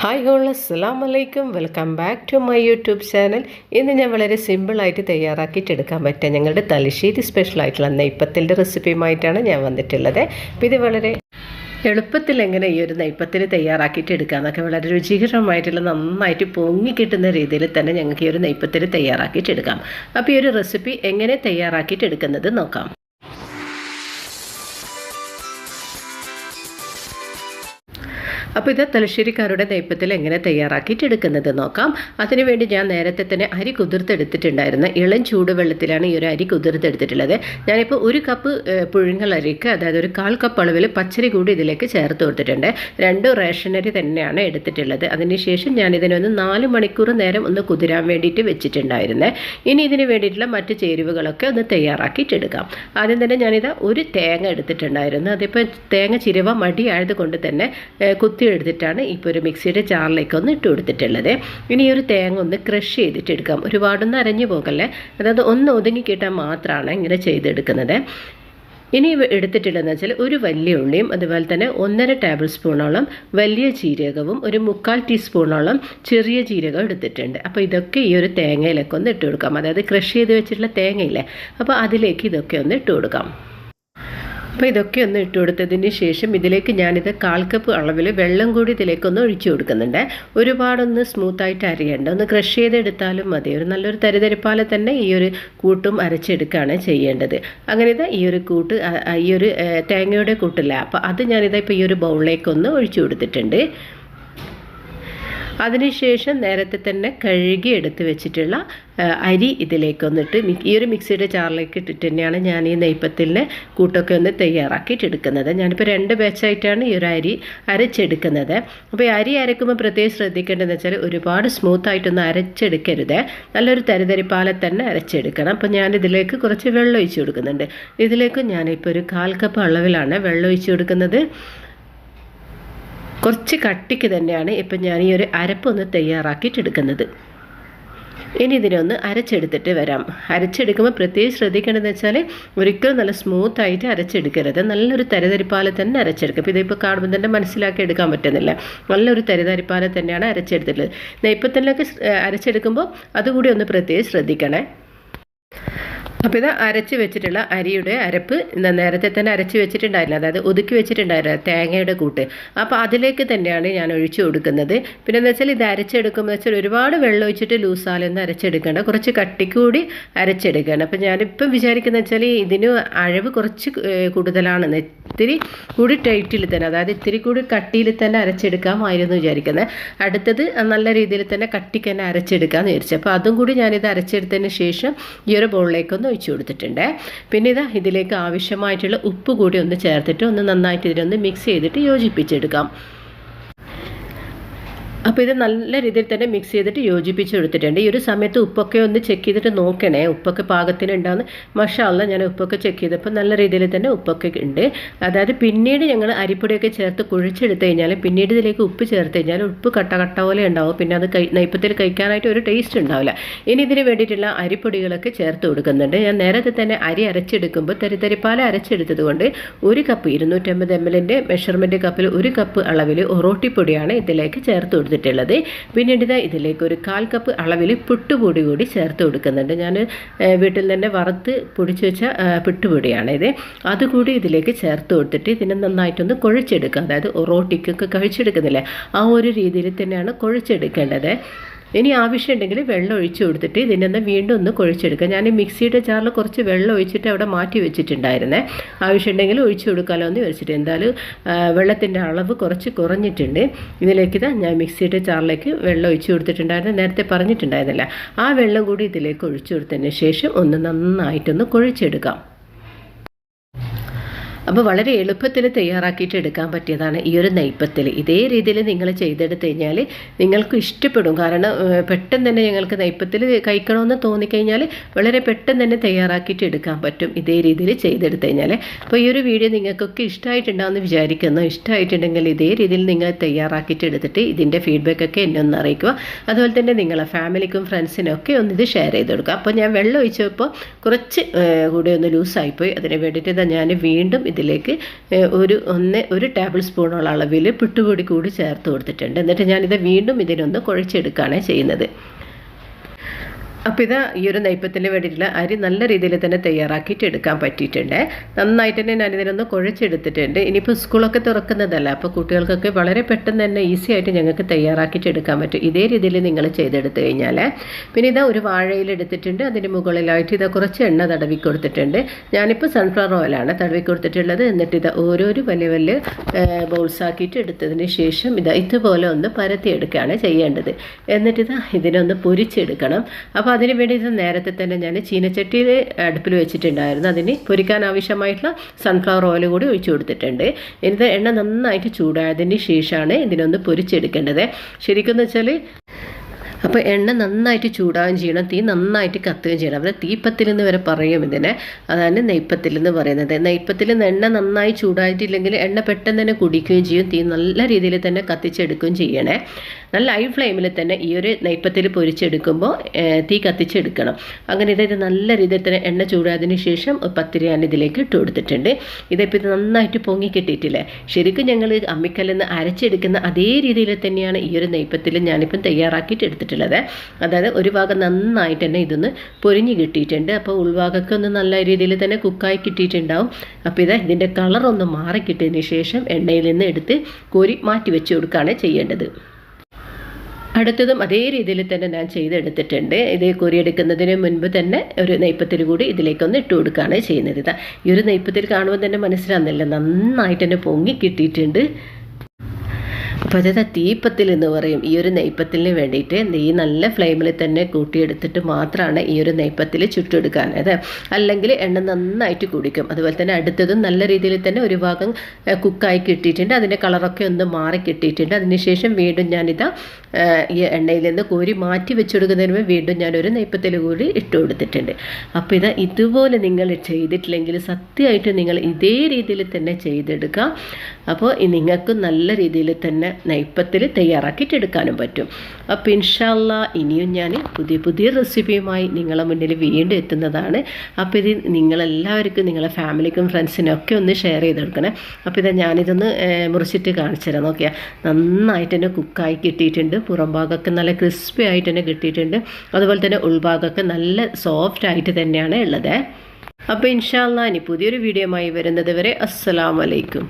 Hi ഗോൾ അസ്സാം വലൈക്കും welcome back to my YouTube channel ഇന്ന് ഞാൻ വളരെ സിമ്പിളായിട്ട് തയ്യാറാക്കിയിട്ടെടുക്കാൻ പറ്റുക ഞങ്ങളുടെ തലശ്ശേരി സ്പെഷ്യലായിട്ടുള്ള നെയ്പ്പത്തിന്റെ റെസിപ്പിയുമായിട്ടാണ് ഞാൻ വന്നിട്ടുള്ളത്. അപ്പോൾ ഇത് വളരെ എളുപ്പത്തിൽ എങ്ങനെ ഈ ഒരു നെയ്പ്പത്തിൽ തയ്യാറാക്കിയിട്ട് എടുക്കുക എന്നൊക്കെ വളരെ രുചികരമായിട്ടുള്ള നന്നായിട്ട് പൊങ്ങി കിട്ടുന്ന രീതിയിൽ തന്നെ ഞങ്ങൾക്ക് ഈ ഒരു നെയ്പ്പത്തിൽ തയ്യാറാക്കിയിട്ട് എടുക്കാം അപ്പോൾ ഈ ഒരു റെസിപ്പി എങ്ങനെ തയ്യാറാക്കിയിട്ട് എടുക്കുന്നത് നോക്കാം. അപ്പോൾ ഇത് തലശ്ശേരിക്കാരുടെ നെയ്പ്പത്തിൽ എങ്ങനെ തയ്യാറാക്കിയിട്ട് എടുക്കുന്നത് നോക്കാം. അതിനുവേണ്ടി ഞാൻ നേരത്തെ തന്നെ അരി കുതിർത്തെടുത്തിട്ടുണ്ടായിരുന്ന. ഇളം ചൂടുവെള്ളത്തിലാണ് ഈ ഒരു അരി കുതിർത്തെടുത്തിട്ടുള്ളത്. ഞാനിപ്പോൾ ഒരു കപ്പ് പുഴുങ്ങൽ അരിക്ക് അതായത് ഒരു കാൽ കപ്പ് അളവിൽ പച്ചരി കൂടി ഇതിലേക്ക് ചേർത്ത് കൊടുത്തിട്ടുണ്ട്. രണ്ട് റേഷനരി തന്നെയാണ് എടുത്തിട്ടുള്ളത്. അതിനുശേഷം ഞാൻ ഇതിനൊന്ന് നാല് മണിക്കൂർ നേരം ഒന്ന് കുതിരാൻ വേണ്ടിയിട്ട് വെച്ചിട്ടുണ്ടായിരുന്നേ. ഇനി ഇതിന് വേണ്ടിയിട്ടുള്ള മറ്റ് ചേരുവകളൊക്കെ ഒന്ന് തയ്യാറാക്കിയിട്ടെടുക്കാം. ആദ്യം തന്നെ ഞാനിത് ഒരു തേങ്ങ എടുത്തിട്ടുണ്ടായിരുന്നു. അതിപ്പോൾ തേങ്ങ ചിരവ മടിയായത് കൊണ്ട് തന്നെ കുത്തി എടുത്തിട്ടാണ് ഇപ്പോൾ ഒരു മിക്സിയുടെ ജാറിലേക്ക് ഒന്ന് ഇട്ട് കൊടുത്തിട്ടുള്ളത്. ഇനി ഒരു തേങ്ങ ഒന്ന് ക്രഷ് ചെയ്തിട്ട് എടുക്കാം. ഒരുപാടൊന്നും അരഞ്ഞു പോകല്ലേ? അതായത് ഒന്ന് ഒതുങ്ങി കിട്ടാൻ മാത്രമാണ് ഇങ്ങനെ ചെയ്തെടുക്കുന്നത്. ഇനി എടുത്തിട്ടുള്ളതെന്ന് വെച്ചാൽ ഒരു വലിയ ഉള്ളിയും അതുപോലെ തന്നെ ഒന്നര ടേബിൾ സ്പൂണോളം വലിയ ജീരകവും ഒരു മുക്കാൽ ടീസ്പൂണോളം ചെറിയ ജീരകം എടുത്തിട്ടുണ്ട്. അപ്പോൾ ഇതൊക്കെ ഈ ഒരു തേങ്ങയിലൊക്കെ ഒന്ന് ഇട്ട് കൊടുക്കാം. അതായത് ക്രഷ് ചെയ്ത് വെച്ചിട്ടുള്ള തേങ്ങയില്ലേ? അപ്പോൾ അതിലേക്ക് ഇതൊക്കെ ഒന്ന് ഇട്ട് കൊടുക്കാം. അപ്പോൾ ഇതൊക്കെ ഒന്ന് ഇട്ട് കൊടുത്തതിന് ശേഷം ഇതിലേക്ക് ഞാനിത് കാൽ കപ്പ് അളവിൽ വെള്ളം കൂടി ഇതിലേക്കൊന്ന് ഒഴിച്ചു കൊടുക്കുന്നുണ്ട്. ഒരുപാടൊന്ന് സ്മൂത്തായിട്ട് അരിയേണ്ട. ഒന്ന് ക്രഷ് ചെയ്തെടുത്താലും മതി. ഒരു നല്ലൊരു തരിതരിപ്പാലെ തന്നെ ഈ ഒരു കൂട്ടും അരച്ചെടുക്കുകയാണ് ചെയ്യേണ്ടത്. അങ്ങനെ ഇത് ഈ ഒരു കൂട്ട് ഈ ഒരു തേങ്ങയുടെ കൂട്ടില്ല. അപ്പോൾ അത് ഞാനിതാ ഇപ്പോൾ ഈ ഒരു ബൗളിലേക്കൊന്ന് ഒഴിച്ചു കൊടുത്തിട്ടുണ്ട്. അതിനുശേഷം നേരത്തെ തന്നെ കഴുകി എടുത്ത് വെച്ചിട്ടുള്ള അരി ഇതിലേക്കൊന്നിട്ട് ഈ ഒരു മിക്സിയുടെ ചാറിലേക്ക് ഇട്ടിട്ട് തന്നെയാണ് ഞാൻ ഈ നെയ്പ്പത്തിലിനെ കൂട്ടൊക്കെ ഒന്ന് തയ്യാറാക്കിയിട്ട് എടുക്കുന്നത് ഞാനിപ്പോൾ രണ്ട് ബാച്ചായിട്ടാണ് ഈ ഒരു അരി അരച്ചെടുക്കുന്നത്. അപ്പോൾ ഈ അരി അരക്കുമ്പോൾ പ്രത്യേകം ശ്രദ്ധിക്കേണ്ടതെന്ന് വെച്ചാൽ ഒരുപാട് സ്മൂത്തായിട്ടൊന്നും അരച്ചെടുക്കരുത്. നല്ലൊരു തരിതരിപ്പാലെ തന്നെ അരച്ചെടുക്കണം. അപ്പോൾ ഞാൻ ഇതിലേക്ക് കുറച്ച് വെള്ളം ഒഴിച്ച് കൊടുക്കുന്നുണ്ട്. ഇതിലേക്ക് ഞാനിപ്പോൾ ഒരു കാൽ കപ്പ് അളവിലാണ് വെള്ളം ഒഴിച്ച് കൊടുക്കുന്നത്. കുറച്ച് കട്ടിക്ക് തന്നെയാണ് ഇപ്പം ഞാൻ ഈ ഒരു അരപ്പൊന്ന് തയ്യാറാക്കിയിട്ടെടുക്കുന്നത്. ഇനി ഇതിനൊന്ന് അരച്ചെടുത്തിട്ട് വരാം. അരച്ചെടുക്കുമ്പോൾ പ്രത്യേകം ശ്രദ്ധിക്കേണ്ടതെന്ന് വെച്ചാൽ ഒരിക്കലും നല്ല സ്മൂത്ത് ആയിട്ട് അരച്ചെടുക്കരുത്. നല്ലൊരു തരിതരിപ്പാലെ തന്നെ അരച്ചെടുക്കുക. അപ്പോൾ ഇതിപ്പോൾ കാണുമ്പോൾ തന്നെ മനസ്സിലാക്കി എടുക്കാൻ പറ്റുന്നില്ല. നല്ലൊരു തരിതരിപ്പാലെ തന്നെയാണ് അരച്ചെടുത്തിട്ടുള്ളത്. നെയ്പ്പത്തിലൊക്കെ അരച്ചെടുക്കുമ്പോൾ അതുകൂടി ഒന്ന് പ്രത്യേകം ശ്രദ്ധിക്കണേ. അപ്പോൾ ഇത് അരച്ച് വെച്ചിട്ടുള്ള അരിയുടെ അരപ്പ് നേരത്തെ തന്നെ അരച്ച് വെച്ചിട്ടുണ്ടായിരുന്നു. അതായത് ഒതുക്കി വെച്ചിട്ടുണ്ടായിരുന്നു തേങ്ങയുടെ കൂട്ട്. അപ്പോൾ അതിലേക്ക് തന്നെയാണ് ഞാൻ ഒഴിച്ചു കൊടുക്കുന്നത്. പിന്നെ എന്ന് വെച്ചാൽ ഇത് അരച്ചെടുക്കുമ്പോൾ വെച്ചാൽ ഒരുപാട് വെള്ളം ഒഴിച്ചിട്ട് ലൂസാലൊന്നും അരച്ചെടുക്കേണ്ട. കുറച്ച് കട്ടിക്കൂടി അരച്ചെടുക്കണം അപ്പോൾ ഞാനിപ്പം വിചാരിക്കുന്നത് വെച്ചാൽ ഇതിന് അഴവ് കുറച്ച് കൂടുതലാണ് ഇത്തിരി കൂടി ടൈറ്റിൽ തന്നെ അതായത് ഇത്തിരി കൂടി കട്ടിയിൽ തന്നെ അരച്ചെടുക്കാമായിരുന്നു വിചാരിക്കുന്നത്. അടുത്തത് നല്ല രീതിയിൽ തന്നെ കട്ടിക്ക് തന്നെ അരച്ചെടുക്കാമെന്ന് വിചാരിച്ചു. അപ്പോൾ അതും കൂടി ഞാനിത് അരച്ചെടുത്തതിന് ശേഷം ഈ ഒരു ബോളിലേക്കൊന്ന് ഒഴിച്ചു കൊടുത്തിട്ടുണ്ട്. പിന്നെ ഇതാ ഇതിലേക്ക് ആവശ്യമായിട്ടുള്ള ഉപ്പ് കൂടി ഒന്ന് ചേർത്തിട്ട് ഒന്ന് നന്നായിട്ട് ഇതിനൊന്ന് മിക്സ് ചെയ്തിട്ട് യോജിപ്പിച്ചെടുക്കാം. അപ്പോൾ ഇത് നല്ല രീതിയിൽ തന്നെ മിക്സ് ചെയ്തിട്ട് യോജിപ്പിച്ച് ഈ ഒരു സമയത്ത് ഉപ്പൊക്കെ ഒന്ന് ചെക്ക് ചെയ്തിട്ട് നോക്കണേ. ഉപ്പൊക്കെ പാകത്തിനുണ്ടാകുന്ന മഷാല്ല ഞാൻ ഉപ്പൊക്കെ ചെക്ക് ചെയ്തപ്പോൾ നല്ല രീതിയിൽ തന്നെ ഉപ്പൊക്കെ ഉണ്ട്. അതായത് പിന്നീട് ഞങ്ങൾ അരിപ്പൊടിയൊക്കെ ചേർത്ത് കുഴിച്ചെടുത്ത് കഴിഞ്ഞാൽ പിന്നീട് ഇതിലേക്ക് ഉപ്പ് ചേർത്ത് കഴിഞ്ഞാൽ ഉപ്പ് കട്ട കട്ട പോലെ ഉണ്ടാവും. പിന്നെ അത് കൈ നെയ്പ്പത്തിൽ കഴിക്കാനായിട്ട് ഒരു ടേസ്റ്റ് ഉണ്ടാവില്ല. ഇനി ഇതിന് വേണ്ടിയിട്ടുള്ള അരിപ്പൊടികളൊക്കെ ചേർത്ത് കൊടുക്കുന്നുണ്ട്. ഞാൻ നേരത്തെ തന്നെ അരി അരച്ചെടുക്കുമ്പോൾ തരിതരിപ്പാല അരച്ചെടുത്തത് കൊണ്ട് ഒരു കപ്പ് ഇരുന്നൂറ്റമ്പത് എം എല്ലിന്റെ മെഷർമെന്റ് കപ്പിൽ ഒരു കപ്പ് അളവിൽ ഒറോട്ടിപ്പൊടിയാണ് ഇതിലേക്ക് ചേർത്ത് കൊടുത്തത് എടുത്തിട്ടുള്ളത് പിന്നീട് ഇതാ ഇതിലേക്ക് ഒരു കാൽ കപ്പ് അളവിൽ പുട്ടുപൊടി കൂടി ചേർത്ത് കൊടുക്കുന്നുണ്ട്. ഞാൻ വീട്ടിൽ തന്നെ വറുത്ത് പൊടിച്ച് വെച്ച പുട്ടുപൊടിയാണ് ഇത്. അതുകൂടി ഇതിലേക്ക് ചേർത്ത് കൊടുത്തിട്ട് ഇതിനെ നന്നായിട്ടൊന്ന് കുഴച്ചെടുക്കുക. അതായത് റോട്ടിക്കൊക്കെ കഴിച്ചെടുക്കുന്നില്ലേ? ആ ഒരു രീതിയിൽ തന്നെയാണ് കുഴച്ചെടുക്കേണ്ടത്. ഇനി ആവശ്യമുണ്ടെങ്കിൽ വെള്ളം ഒഴിച്ചു കൊടുത്തിട്ട് ഇതിന്റെ ഒന്ന് വീണ്ടും ഒന്ന് കുഴച്ചെടുക്കുക. ഞാൻ മിക്സിയുടെ ജാറിൽ കുറച്ച് വെള്ളം ഒഴിച്ചിട്ട് അവിടെ മാറ്റി വെച്ചിട്ടുണ്ടായിരുന്നേ. ആവശ്യമുണ്ടെങ്കിൽ ഒഴിച്ചു കൊടുക്കാമല്ലോ എന്ന് വെച്ചിട്ട് എന്തായാലും വെള്ളത്തിന്റെ അളവ് കുറച്ച് കുറഞ്ഞിട്ടുണ്ട്. ഇതിലേക്ക് ഇതാ ഞാൻ മിക്സിയുടെ ജാറിലേക്ക് വെള്ളം ഒഴിച്ചു കൊടുത്തിട്ടുണ്ടായിരുന്നു. നേരത്തെ പറഞ്ഞിട്ടുണ്ടായിരുന്നില്ല. ആ വെള്ളം കൂടി ഇതിലേക്ക് ഒഴിച്ചു കൊടുത്തതിന് ശേഷം ഒന്ന് നന്നായിട്ടൊന്ന് കുഴച്ചെടുക്കാം. അപ്പോൾ വളരെ എളുപ്പത്തിൽ തയ്യാറാക്കിയിട്ട് എടുക്കാൻ പറ്റിയതാണ് ഈ ഒരു നെയ്പ്പത്തിൽ ഇതേ രീതിയിൽ നിങ്ങൾ ചെയ്തെടുത്ത് കഴിഞ്ഞാൽ നിങ്ങൾക്ക് ഇഷ്ടപ്പെടും. കാരണം പെട്ടെന്ന് തന്നെ ഞങ്ങൾക്ക് നെയ്പ്പത്തിൽ കഴിക്കണമെന്ന് തോന്നിക്കഴിഞ്ഞാൽ വളരെ പെട്ടെന്ന് തന്നെ തയ്യാറാക്കിയിട്ട് എടുക്കാൻ പറ്റും. ഇതേ രീതിയിൽ ചെയ്തെടുത്ത് കഴിഞ്ഞാൽ അപ്പോൾ ഈ ഒരു വീഡിയോ നിങ്ങൾക്കൊക്കെ ഇഷ്ടമായിട്ടുണ്ടാവുമെന്ന് വിചാരിക്കുന്നു. ഇഷ്ടമായിട്ടുണ്ടെങ്കിൽ ഇതേ രീതിയിൽ നിങ്ങൾ തയ്യാറാക്കിയിട്ട് എടുത്തിട്ട് ഇതിന്റെ ഫീഡ്ബാക്കൊക്കെ എന്നെ ഒന്ന് അറിയിക്കുക. അതുപോലെ തന്നെ നിങ്ങളെ ഫാമിലിക്കും ഫ്രണ്ട്സിനും ഒക്കെ ഒന്ന് ഇത് ഷെയർ ചെയ്ത് കൊടുക്കുക. അപ്പോൾ ഞാൻ വെള്ളം ഒഴിച്ചപ്പോൾ കുറച്ച് കൂടി ഒന്ന് ലൂസായിപ്പോയി. അതിനെ വേണ്ടിയിട്ട് ഞാൻ വീണ്ടും ഇതിലേക്ക് ഒരു ഒന്ന് ഒരു ടേബിൾ സ്പൂണോളം അളവിൽ പിട്ടുപൊടി കൂടി ചേർത്ത് കൊടുത്തിട്ടുണ്ട്. എന്നിട്ട് ഞാനിത് വീണ്ടും ഇതിനൊന്ന് കുഴച്ചെടുക്കുകയാണ് ചെയ്യുന്നത്. അപ്പോൾ ഇത് ഈ ഒരു നെയ്പ്പത്തിന് വേണ്ടിയിട്ടുള്ള അരി നല്ല രീതിയിൽ തന്നെ തയ്യാറാക്കിയിട്ട് എടുക്കാൻ പറ്റിയിട്ടുണ്ട്. നന്നായിട്ട് തന്നെ ഞാനിതിനൊന്ന് കുഴച്ചെടുത്തിട്ടുണ്ട്. ഇനിയിപ്പോൾ സ്കൂളൊക്കെ തുറക്കുന്നതല്ല. അപ്പോൾ കുട്ടികൾക്കൊക്കെ വളരെ പെട്ടെന്ന് തന്നെ ഈസി ആയിട്ട് ഞങ്ങൾക്ക് തയ്യാറാക്കിയിട്ട് എടുക്കാൻ പറ്റും. ഇതേ രീതിയിൽ നിങ്ങൾ ചെയ്തെടുത്തു കഴിഞ്ഞാൽ പിന്നെ ഇതാ ഒരു വാഴയിൽ എടുത്തിട്ടുണ്ട്. അതിന്റെ മുകളിലായിട്ട് ഇതാ കുറച്ച് എണ്ണ തടവി കൊടുത്തിട്ടുണ്ട്. ഞാനിപ്പോൾ സൺഫ്ലവർ ഓയിലാണ് തടവി കൊടുത്തിട്ടുള്ളത്. എന്നിട്ട് ഇത് ഓരോരോ വലിയ വലിയ ബൗൾസ് ആക്കിയിട്ട് എടുത്തതിന് ശേഷം ഇതാ ഇതുപോലെ ഒന്ന് പരത്തിയെടുക്കുകയാണ് ചെയ്യേണ്ടത്. എന്നിട്ട് ഇതാ ഇതിനൊന്ന് പൊരിച്ചെടുക്കണം. അപ്പോൾ അതിന് വേണ്ടി ഇത് നേരത്തെ തന്നെ ഞാൻ ചീനച്ചട്ടിയിൽ അടുപ്പിൽ വെച്ചിട്ടുണ്ടായിരുന്നു. അതിന് പൊരിക്കാൻ ആവശ്യമായിട്ടുള്ള സൺഫ്ലവർ ഓയിൽ കൂടി ഒഴിച്ചു കൊടുത്തിട്ടുണ്ട്. ഇത് എണ്ണ നന്നായിട്ട് ചൂടായതിന് ശേഷമാണ് ഇതിനൊന്ന് പൊരിച്ചെടുക്കേണ്ടത്. ശരിക്കും എന്ന് വെച്ചാൽ അപ്പോൾ എണ്ണ നന്നായിട്ട് ചൂടാവുകയും ചെയ്യണം തീ നന്നായിട്ട് കത്തുകയും ചെയ്യണം. അവിടെ തീപ്പത്തിൽ എന്ന് വരെ പറയും ഇതിനെ. അതാണ് നെയ്പ്പത്തിൽ എന്ന് പറയുന്നത്. നെയ്പ്പത്തിൽ എണ്ണ നന്നായി ചൂടായിട്ടില്ലെങ്കിൽ എണ്ണ പെട്ടെന്ന് തന്നെ കുടിക്കുകയും ചെയ്യും തീ നല്ല രീതിയിൽ തന്നെ കത്തിച്ചെടുക്കുകയും ചെയ്യണേ. നല്ല ഹൈ ഫ്ലെയിമിൽ തന്നെ ഈ ഒരു നെയ്പ്പത്തിൽ പൊരിച്ചെടുക്കുമ്പോൾ തീ കത്തിച്ചെടുക്കണം. അങ്ങനെ ഇത് ഇത് നല്ല രീതിയിൽ തന്നെ എണ്ണ ചൂടായതിന് ശേഷം പത്തിരി ഞാൻ ഇതിലേക്ക് ഇട്ട് കൊടുത്തിട്ടുണ്ട്. ഇതിപ്പോൾ ഇത് നന്നായിട്ട് പൊങ്ങി കിട്ടിയിട്ടില്ലേ? ശരിക്കും ഞങ്ങൾ അമ്മിക്കല്ലെന്ന് അരച്ചെടുക്കുന്ന അതേ രീതിയിൽ തന്നെയാണ് ഈ ഒരു നെയ്പ്പത്തിൽ ഞാനിപ്പം തയ്യാറാക്കിയിട്ട് എടുത്തിട്ടുള്ളത് അതായത് ഒരു ഭാഗം നന്നായിട്ട് തന്നെ ഇതൊന്ന് പൊരിഞ്ഞ് കിട്ടിയിട്ടുണ്ട്. അപ്പോൾ ഉൾഭാഗമൊക്കെ ഒന്ന് നല്ല രീതിയിൽ തന്നെ കുക്കായി കിട്ടിയിട്ടുണ്ടാവും. അപ്പോൾ ഇത് ഇതിന്റെ കളറൊന്ന് മാറി കിട്ടിയതിന് ശേഷം എണ്ണയിൽ നിന്ന് എടുത്ത് കോരി മാറ്റി വെച്ച് കൊടുക്കുകയാണ് ചെയ്യേണ്ടത്. അടുത്തതും അതേ രീതിയിൽ തന്നെ ഞാൻ ചെയ്തെടുത്തിട്ടുണ്ട്. ഇത് കോരിയെടുക്കുന്നതിന് മുൻപ് തന്നെ ഒരു നെയ്പ്പത്തിൽ കൂടി ഇതിലേക്കൊന്ന് ഇട്ട് കൊടുക്കുകയാണ് ചെയ്യുന്നത്. ഈ ഒരു നെയ്പ്പത്തിൽ കാണുമ്പോൾ തന്നെ മനസ്സിലാകുന്നില്ല നന്നായിട്ട് തന്നെ പൊങ്ങി കിട്ടിയിട്ടുണ്ട്. അപ്പോൾ അതായത് തീപ്പത്തിൽ എന്ന് പറയും. ഈ ഒരു നെയ്പ്പത്തിന് വേണ്ടിയിട്ട് നെയ്യ് നല്ല ഫ്ലെയിമിൽ തന്നെ കൂട്ടിയെടുത്തിട്ട് മാത്രമാണ് ഈ ഒരു നെയ്പ്പത്തിൽ ചുട്ടെടുക്കാൻ. അതെ? അല്ലെങ്കിൽ എണ്ണ നന്നായിട്ട് കുടിക്കും. അതുപോലെ തന്നെ അടുത്തതും നല്ല രീതിയിൽ തന്നെ ഒരു ഭാഗം കുക്കായി കിട്ടിയിട്ടുണ്ട്. അതിന്റെ കളറൊക്കെ ഒന്ന് മാറി കിട്ടിയിട്ടുണ്ട്. അതിനുശേഷം വീണ്ടും ഞാനിതാ ഈ എണ്ണയിൽ നിന്ന് കോരി മാറ്റി വെച്ചെടുക്കുന്നതിന് മുമ്പ് വീണ്ടും ഞാനൊരു നെയ്പ്പത്തിൽ കൂടി ഇട്ട് കൊടുത്തിട്ടുണ്ട്. അപ്പോൾ ഇത് ഇതുപോലെ നിങ്ങൾ ചെയ്തിട്ടില്ലെങ്കിൽ സത്യമായിട്ട് നിങ്ങൾ ഇതേ രീതിയിൽ തന്നെ ചെയ്തെടുക്കാം അപ്പോൾ നിങ്ങൾക്ക് നല്ല രീതിയിൽ തന്നെ നെയ്പ്പത്തിൽ തയ്യാറാക്കിയിട്ട് എടുക്കാനും പറ്റും. അപ്പോൾ ഇൻഷാല്ല ഇനിയും ഞാൻ പുതിയ പുതിയ റെസിപ്പിയുമായി നിങ്ങളെ മുന്നിൽ വീണ്ടും എത്തുന്നതാണ്. അപ്പോൾ ഇത് നിങ്ങളെല്ലാവർക്കും നിങ്ങളെ ഫാമിലിക്കും ഫ്രണ്ട്സിനും ഒക്കെ ഒന്ന് ഷെയർ ചെയ്ത് കൊടുക്കണേ അപ്പോൾ ഇത് ഞാനിതൊന്ന് മുറിച്ചിട്ട് കാണിച്ചു തരാം. നോക്കിയാൽ നന്നായിട്ട് തന്നെ കുക്കായി കിട്ടിയിട്ടുണ്ട്. പുറം ഭാഗമൊക്കെ നല്ല ക്രിസ്പി ആയിട്ട് തന്നെ കിട്ടിയിട്ടുണ്ട്. അതുപോലെ തന്നെ ഉൾഭാഗമൊക്കെ നല്ല സോഫ്റ്റ് ആയിട്ട് തന്നെയാണ് ഉള്ളത്. അപ്പോൾ ഇൻഷാല്ല ഇനി പുതിയൊരു വീഡിയോയുമായി വരുന്നത് വരെ അസ്സലാമലൈക്കും